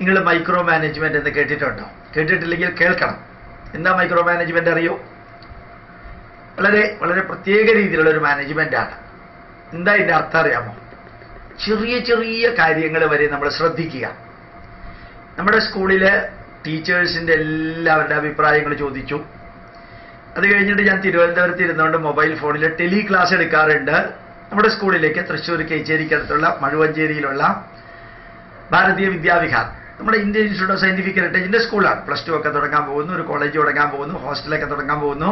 നിങ്ങൾ micro management എന്ന് കേട്ടിട്ടുണ്ടോ? കേട്ടിട്ടില്ലെങ്കിൽ കേൾക്കണം. എന്താ മൈക്രോ മാനേജ്മെന്റ് അറിയോ? വളരെ വളരെ പ്രത്യേക രീതിയിലുള്ള ഒരു മാനേജ്മെന്റ് ആണ്. എന്താ ഇതിന്റെ അർത്ഥം അറിയാമോ? ചെറിയ ചെറിയ കാര്യങ്ങൾ വരെ നമ്മൾ ശ്രദ്ധിക്കുക. നമ്മുടെ സ്കൂളിലെ ടീച്ചേഴ്സിന്റെ എല്ലാവരുടെ അഭിപ്രായങ്ങൾ ചോദിച്ചു. അത് കഴിഞ്ഞിട്ട് ഞാൻ തിരുവനന്തപുരത്ത് ഇരുന്നുകൊണ്ട് മൊബൈൽ ഫോണിൽ ടെലി ക്ലാസ് എടുക്കാറുണ്ട്. നമ്മുടെ സ്കൂളിലേക്ക് തൃശ്ശൂർ കേച്ചേരിക്കടുത്തുള്ള മഴുവഞ്ചേരിയിലുള്ള ഭാരതീയ വിദ്യാവിഹാർ നമ്മുടെ ഇന്ത്യൻ ഇൻസ്റ്റിറ്റ്യൂട്ട് ഓഫ് സയന്റിഫിക് ഹെറിറ്റേജിന്റെ സ്കൂളാണ്. പ്ലസ് ടു ഒക്കെ തുടങ്ങാൻ പോകുന്നു ഒരു കോളേജ് തുടങ്ങാൻ പോകുന്നു ഹോസ്റ്റലൊക്കെ തുടങ്ങാൻ പോകുന്നു.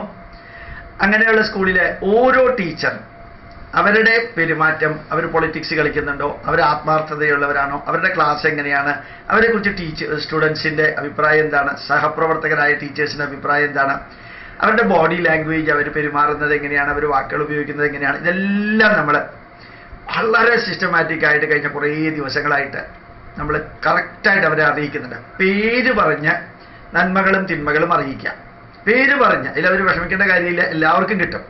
അങ്ങനെയുള്ള സ്കൂളിലെ ഓരോ ടീച്ചർ അവരുടെ പെരുമാറ്റം അവർ പൊളിറ്റിക്സ് കളിക്കുന്നുണ്ടോ അവർ ആത്മാർത്ഥതയുള്ളവരാണോ അവരുടെ ക്ലാസ് എങ്ങനെയാണ് അവരെ കുറിച്ച് ടീച്ചർ സ്റ്റുഡൻസിന്റെ അഭിപ്രായം എന്താണ് സഹപ്രവർത്തകരായ ടീച്ചേഴ്സിന്റെ അഭിപ്രായം എന്താണ് അവരുടെ ബോഡി ലാംഗ്വേജ് അവർ പെരുമാറുന്നത് എങ്ങനെയാണ് അവർ വാക്കുകൾ ഉപയോഗിക്കുന്നത് എങ്ങനെയാണ് ഇതെല്ലാം നമ്മൾ വളരെ സിസ്റ്റമാറ്റിക് ആയിട്ട് കഴിഞ്ഞ കുറേ ദിവസങ്ങളായിട്ട് നമ്മൾ കറക്റ്റായിട്ട് അവരെ അറിയിക്കുന്നുണ്ട്. പേര് പറഞ്ഞ് നന്മകളും തിന്മകളും അറിയിക്കാം പേര് പറഞ്ഞ്. അതിൽ അവർ വിഷമിക്കേണ്ട കാര്യമില്ല. എല്ലാവർക്കും കിട്ടും.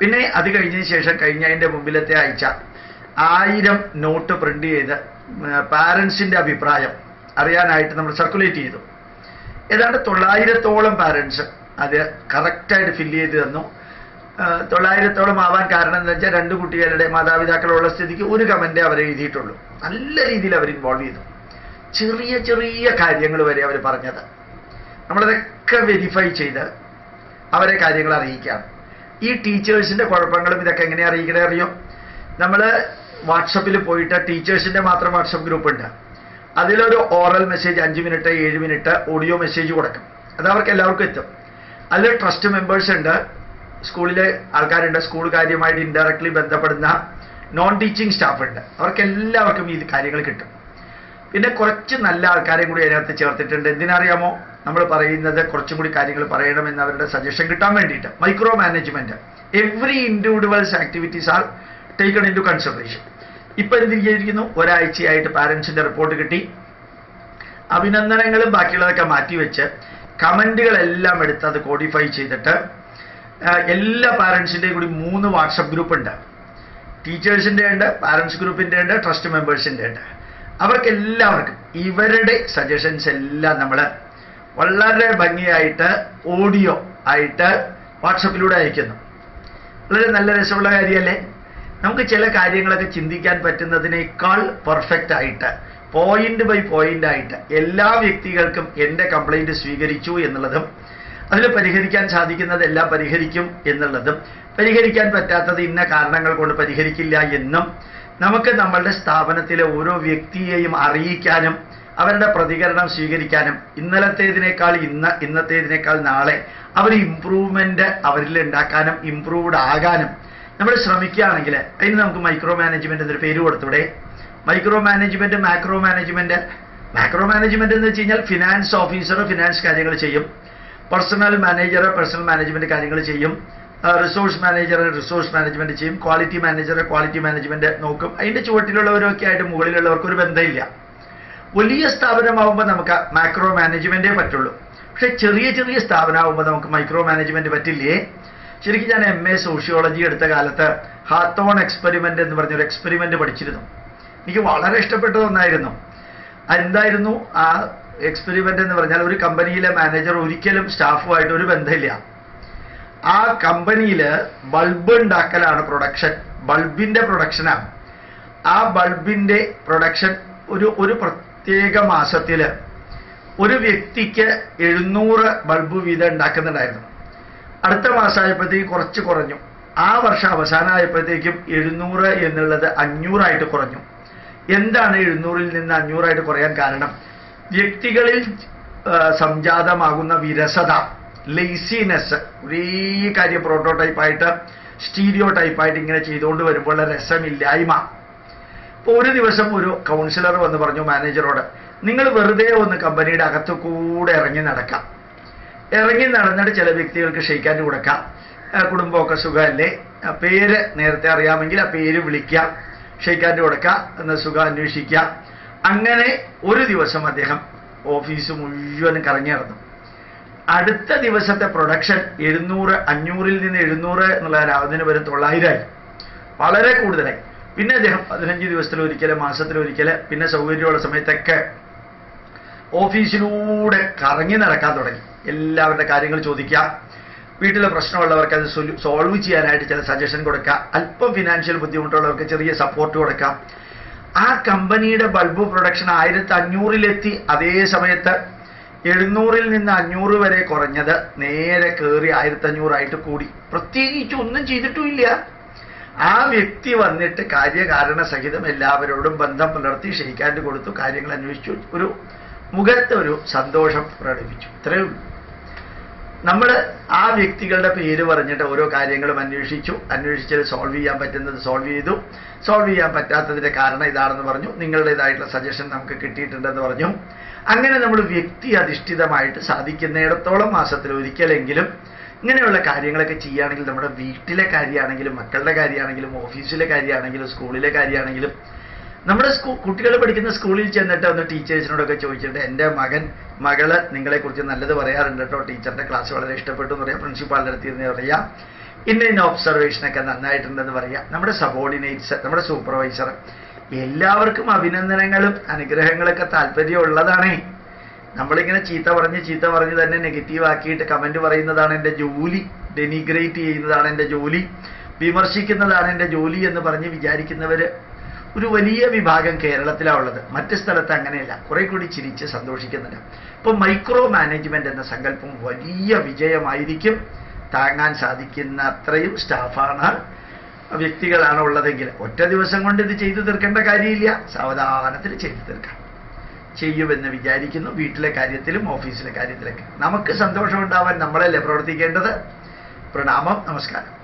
പിന്നെ അത് കഴിഞ്ഞതിന് ശേഷം കഴിഞ്ഞ അതിന്റെ മുമ്പിലത്തെ ആഴ്ച ആയിരം നോട്ട് പ്രിന്റ് ചെയ്ത് പാരൻസിന്റെ അഭിപ്രായം അറിയാനായിട്ട് നമ്മൾ സർക്കുലേറ്റ് ചെയ്തു. ഏതാണ്ട് തൊള്ളായിരത്തോളം പാരൻസ് അത് കറക്റ്റായിട്ട് ഫില്ല് ചെയ്ത് തന്നു. തൊള്ളായിരത്തോളം ആവാൻ കാരണം എന്താ വെച്ചാൽ രണ്ട് കുട്ടികളുടെ മാതാപിതാക്കളുള്ള സ്ഥിതിക്ക് ഒരു കമന്റേ അവർ എഴുതിയിട്ടുള്ളൂ. നല്ല രീതിയിൽ അവർ ഇൻവോൾവ് ചെയ്തു. ചെറിയ ചെറിയ കാര്യങ്ങൾ വരെ അവർ പറഞ്ഞത്. നമ്മളതൊക്കെ വെരിഫൈ ചെയ്ത് അവരെ കാര്യങ്ങൾ അറിയിക്കാം. ഈ ടീച്ചേഴ്സിന്റെ കുഴപ്പങ്ങളും ഇതൊക്കെ എങ്ങനെ അറിയിക്കണേ അറിയോ? നമ്മൾ വാട്സപ്പിൽ പോയിട്ട് ടീച്ചേഴ്സിന്റെ മാത്രം വാട്സപ്പ് ഗ്രൂപ്പ് ഉണ്ട്. അതിലൊരു ഓറൽ മെസ്സേജ് അഞ്ച് മിനിറ്റ് ഏഴ് മിനിറ്റ് ഓഡിയോ മെസ്സേജ് കൊടുക്കും. അത് അവർക്ക് എല്ലാവർക്കും എത്തും. അതിൽ ട്രസ്റ്റ് മെമ്പേഴ്സ് ഉണ്ട്. സ്കൂളിലെ ആൾക്കാരുണ്ട് സ്കൂൾ കാര്യമായിട്ട് ഇൻഡയറക്ട്ലി ബന്ധപ്പെടുന്ന നോൺ ടീച്ചിങ് സ്റ്റാഫ് ഉണ്ട്. അവർക്ക് എല്ലാവർക്കും ഈ കാര്യങ്ങൾ കിട്ടും. പിന്നെ കുറച്ച് നല്ല ആൾക്കാരെയും കൂടി അതിനകത്ത് ചേർത്തിട്ടുണ്ട്. എന്തിനറിയാമോ? നമ്മൾ പറയുന്നത് കുറച്ചും കൂടി കാര്യങ്ങൾ പറയണമെന്ന് അവരുടെ സജഷൻ കിട്ടാൻ വേണ്ടിയിട്ട്. Micro management every individuals activities are taken into consideration ഇപ്പൊ എന്ത് ഒരാഴ്ചയായിട്ട് പാരന്റ്സിന്റെ റിപ്പോർട്ട് കിട്ടി. അഭിനന്ദനങ്ങളും ബാക്കിയുള്ളതൊക്കെ മാറ്റിവെച്ച് കമന്റുകളെല്ലാം എടുത്ത് അത് കോഡിഫൈ ചെയ്തിട്ട് എല്ലാ പാരന്റ്സിന്റെയും കൂടി മൂന്ന് വാട്സപ്പ് ഗ്രൂപ്പ് ഉണ്ട്. ടീച്ചേഴ്സിന്റെ ഉണ്ട് പാരന്റ്സ് ഗ്രൂപ്പിന്റെ ഉണ്ട് ട്രസ്റ്റ് മെമ്പേഴ്സിന്റെ ഉണ്ട്. അവർക്ക് എല്ലാവർക്കും ഇവരുടെ സജഷൻസ് എല്ലാം നമ്മൾ വളരെ ഭംഗിയായിട്ട് ഓഡിയോ ആയിട്ട് വാട്സപ്പിലൂടെ അയക്കുന്നു. വളരെ നല്ല രസമുള്ള കാര്യമല്ലേ? നമുക്ക് ചില കാര്യങ്ങളൊക്കെ ചിന്തിക്കാൻ പറ്റുന്നതിനേക്കാൾ പെർഫെക്റ്റ് ആയിട്ട് പോയിന്റ് ബൈ പോയിന്റ് ആയിട്ട് എല്ലാ വ്യക്തികൾക്കും എന്റെ കംപ്ലൈന്റ് സ്വീകരിച്ചു എന്നുള്ളതും അതിൽ പരിഹരിക്കാൻ സാധിക്കുന്നത് എല്ലാം പരിഹരിക്കും എന്നുള്ളതും പരിഹരിക്കാൻ പറ്റാത്തത് ഇന്ന കാരണങ്ങൾ കൊണ്ട് പരിഹരിക്കില്ല എന്നും നമുക്ക് നമ്മളുടെ സ്ഥാപനത്തിലെ ഓരോ വ്യക്തിയെയും അറിയിക്കാനും അവരുടെ പ്രതികരണം സ്വീകരിക്കാനും ഇന്നലത്തേതിനേക്കാൾ ഇന്ന് ഇന്നത്തേതിനേക്കാൾ നാളെ അവർ ഇമ്പ്രൂവ്മെന്റ് അവരിൽ ഉണ്ടാക്കാനും ഇമ്പ്രൂവ്ഡ് ആകാനും നമ്മൾ ശ്രമിക്കുകയാണെങ്കിൽ അതിന് നമുക്ക് മൈക്രോ മാനേജ്മെന്റ് എന്നൊരു പേര് കൊടുത്തൂടെ. Micro management macro management macro management എന്ന് വെച്ച് കഴിഞ്ഞാൽ ഫിനാൻസ് ഓഫീസർ ഫിനാൻസ് കാര്യങ്ങൾ ചെയ്യും. പേഴ്സണൽ മാനേജർ പേഴ്സണൽ മാനേജ്മെന്റ് കാര്യങ്ങൾ ചെയ്യും. റിസോഴ്സ് മാനേജർ റിസോഴ്സ് മാനേജ്മെന്റ് ചെയ്യും. ക്വാളിറ്റി മാനേജർ ക്വാളിറ്റി മാനേജ്മെന്റ് നോക്കും. അതിന്റെ ചുവട്ടിലുള്ളവരൊക്കെ ആയിട്ട് മുകളിലുള്ളവർക്ക് ഒരു ബന്ധമില്ല. വലിയ സ്ഥാപനമാകുമ്പോൾ നമുക്ക് മാക്രോ മാനേജ്മെന്റേ പറ്റുള്ളൂ. പക്ഷേ ചെറിയ ചെറിയ സ്ഥാപനമാകുമ്പോൾ നമുക്ക് മൈക്രോ മാനേജ്മെന്റ് പറ്റില്ലേ? ശരിക്കും ഞാൻ എം എ സോഷ്യോളജി എടുത്ത കാലത്ത് ഹാത്തോൺ എക്സ്പെരിമെന്റ് എന്ന് പറഞ്ഞൊരു എക്സ്പെരിമെന്റ് പഠിച്ചിരുന്നു. എനിക്ക് വളരെ ഇഷ്ടപ്പെട്ടതൊന്നായിരുന്നു എന്തായിരുന്നു ആ എക്സ്പെരിമെന്റ് എന്ന് പറഞ്ഞാൽ ഒരു കമ്പനിയിലെ മാനേജർ ഒരിക്കലും സ്റ്റാഫുമായിട്ട് ഒരു ബന്ധമില്ല. ആ കമ്പനിയിൽ ബൾബ് ഉണ്ടാക്കലാണ് പ്രൊഡക്ഷൻ ബൾബിന്റെ പ്രൊഡക്ഷനാണ് ആ. ബൾബിന്റെ പ്രൊഡക്ഷൻ ഒരു ഒരു പ്രത്യേക മാസത്തിൽ ഒരു വ്യക്തിക്ക് എഴുന്നൂറ് ബൾബ് വീതം ഉണ്ടാക്കുന്നുണ്ടായിരുന്നു. അടുത്ത മാസമായപ്പോഴത്തേക്കും കുറച്ച് കുറഞ്ഞു. ആ വർഷം അവസാനമായപ്പോഴത്തേക്കും എഴുന്നൂറ് എന്നുള്ളത് അഞ്ഞൂറായിട്ട് കുറഞ്ഞു. എന്താണ് എഴുന്നൂറിൽ നിന്ന് അഞ്ഞൂറായിട്ട് കുറയാൻ കാരണം? വ്യക്തികളിൽ സംജാതമാകുന്ന വിരസത ലെയ്സിനെസ് ഒരേ കാര്യം പ്രോട്ടോടൈപ്പായിട്ട് സ്റ്റീരിയോ ടൈപ്പായിട്ട് ഇങ്ങനെ ചെയ്തുകൊണ്ട് വരുമ്പോൾ രസമില്ലായ്മ. ഇപ്പോൾ ഒരു ദിവസം ഒരു കൗൺസിലർ വന്ന് പറഞ്ഞു മാനേജറോട് നിങ്ങൾ വെറുതെ ഒന്ന് കമ്പനിയുടെ അകത്ത് കൂടെ ഇറങ്ങി നടക്കാം. ഇറങ്ങി നടന്നിട്ട് ചില വ്യക്തികൾക്ക് ക്ഷയിക്കാൻ കൊടുക്കാം. കുടുംബമൊക്കെ സുഖമല്ലേ? പേര് നേരത്തെ അറിയാമെങ്കിൽ ആ പേര് വിളിക്കാം. ക്ഷയിക്കാൻ കൊടുക്കാം. എന്ന സുഖം അന്വേഷിക്കാം. അങ്ങനെ ഒരു ദിവസം അദ്ദേഹം ഓഫീസ് മുഴുവനും കറങ്ങി നടന്നു. അടുത്ത ദിവസത്തെ പ്രൊഡക്ഷൻ എഴുന്നൂറ് അഞ്ഞൂറിൽ നിന്ന് എഴുന്നൂറ് എന്നുള്ള രാവിലെ വരും തൊള്ളായിരമായി. വളരെ കൂടുതലായി. പിന്നെ അദ്ദേഹം പതിനഞ്ച് ദിവസത്തിലൊരിക്കൽ മാസത്തിലൊരിക്കൽ പിന്നെ സൗകര്യമുള്ള സമയത്തൊക്കെ ഓഫീസിലൂടെ കറങ്ങി നടക്കാൻ തുടങ്ങി. എല്ലാവരുടെ കാര്യങ്ങൾ ചോദിക്കുക. വീട്ടിലെ പ്രശ്നമുള്ളവർക്ക് അത് സോൾവ് ചെയ്യാനായിട്ട് ചില സജഷൻ കൊടുക്കുക. അല്പം ഫിനാൻഷ്യൽ ബുദ്ധിമുട്ടുള്ളവർക്ക് ചെറിയ സപ്പോർട്ട് കൊടുക്കാം ആ കമ്പനിയുടെ ബൾബ് പ്രൊഡക്ഷൻ ആയിരത്തി അഞ്ഞൂറിലെത്തി അതേ സമയത്ത് എഴുന്നൂറിൽ നിന്ന് അഞ്ഞൂറ് വരെ കുറഞ്ഞത് നേരെ കയറി ആയിരത്തി അഞ്ഞൂറായിട്ട് കൂടി. പ്രത്യേകിച്ച് ഒന്നും ചെയ്തിട്ടുമില്ല. ആ വ്യക്തി വന്നിട്ട് കാര്യകാരണ സഹിതം എല്ലാവരോടും ബന്ധം പുലർത്തി ക്ഷയിക്കാണ്ട് കൊടുത്തു കാര്യങ്ങൾ അന്വേഷിച്ചു. ഒരു മുഖത്ത് ഒരു സന്തോഷം പ്രകടിപ്പിച്ചു. ഇത്രയേ ഉള്ളൂ. നമ്മൾ ആ വ്യക്തികളുടെ പേര് പറഞ്ഞിട്ട് ഓരോ കാര്യങ്ങളും അന്വേഷിച്ചു. അന്വേഷിച്ചത് സോൾവ് ചെയ്യാൻ പറ്റുന്നത് സോൾവ് ചെയ്തു. സോൾവ് ചെയ്യാൻ പറ്റാത്തതിന്റെ കാരണം ഇതാണെന്ന് പറഞ്ഞു. നിങ്ങളുടേതായിട്ടുള്ള സജഷൻ നമുക്ക് കിട്ടിയിട്ടുണ്ടെന്ന് പറഞ്ഞു. അങ്ങനെ നമ്മൾ വ്യക്തി അധിഷ്ഠിതമായിട്ട് സാധിക്കുന്നിടത്തോളം മാസത്തിൽ ഒരിക്കലെങ്കിലും ഇങ്ങനെയുള്ള കാര്യങ്ങളൊക്കെ ചെയ്യുകയാണെങ്കിൽ നമ്മുടെ വീട്ടിലെ കാര്യമാണെങ്കിലും മക്കളുടെ കാര്യമാണെങ്കിലും ഓഫീസിലെ കാര്യമാണെങ്കിലും സ്കൂളിലെ കാര്യമാണെങ്കിലും നമ്മുടെ സ്കൂ കുട്ടികൾ പഠിക്കുന്ന സ്കൂളിൽ ചെന്നിട്ട് ഒന്ന് ടീച്ചേഴ്സിനോടൊക്കെ ചോദിച്ചിട്ട് എന്റെ മകൻ മകൾ നിങ്ങളെക്കുറിച്ച് നല്ലത് പറയാറുണ്ട് കേട്ടോ. ടീച്ചറിന്റെ ക്ലാസ് വളരെ ഇഷ്ടപ്പെട്ടു എന്ന് പറയാം. പ്രിൻസിപ്പാളിന്റെ അടുത്ത് ഇരുന്ന് പറയാം. ഇന്ന ഇന്ന ഒബ്സർവേഷനൊക്കെ നന്നായിട്ടുണ്ടെന്ന് പറയാം. നമ്മുടെ സബോർഡിനേറ്റ്സ് നമ്മുടെ സൂപ്പർവൈസർ എല്ലാവർക്കും അഭിനന്ദനങ്ങളും അനുഗ്രഹങ്ങളൊക്കെ താല്പര്യമുള്ളതാണേ. നമ്മളിങ്ങനെ ചീത്ത പറഞ്ഞ് ചീത്ത പറഞ്ഞ് തന്നെ നെഗറ്റീവ് ആക്കിയിട്ട് കമന്റ് പറയുന്നതാണ് എന്റെ ജോലി. ഡെനിഗ്രേറ്റ് ചെയ്യുന്നതാണ് എന്റെ ജോലി. വിമർശിക്കുന്നതാണ് എന്റെ ജോലി എന്ന് പറഞ്ഞ് വിചാരിക്കുന്നവര് ഒരു വലിയ വിഭാഗം കേരളത്തിലാണുള്ളത് മറ്റ് സ്ഥലത്ത് അങ്ങനെയല്ല. കുറെ കൂടി ചിരിച്ച് സന്തോഷിക്കുന്നുണ്ട്. ഇപ്പൊ മൈക്രോ മാനേജ്മെന്റ് എന്ന സങ്കല്പം വലിയ വിജയമായിരിക്കും. താങ്ങാൻ സാധിക്കുന്ന അത്രയും സ്റ്റാഫാണ് വ്യക്തികളാണ് ഉള്ളതെങ്കിൽ ഒറ്റ ദിവസം കൊണ്ട് ഇത് ചെയ്തു തീർക്കേണ്ട കാര്യമില്ല. സാവധാനത്തിൽ ചെയ്തു തീർക്കാം. ചെയ്യുമെന്ന് വിചാരിക്കുന്നു. വീട്ടിലെ കാര്യത്തിലും ഓഫീസിലെ കാര്യത്തിലൊക്കെ. നമുക്ക് സന്തോഷം ഉണ്ടാവാൻ നമ്മളല്ലേ പ്രവർത്തിക്കേണ്ടത്? പ്രണാമം. നമസ്കാരം.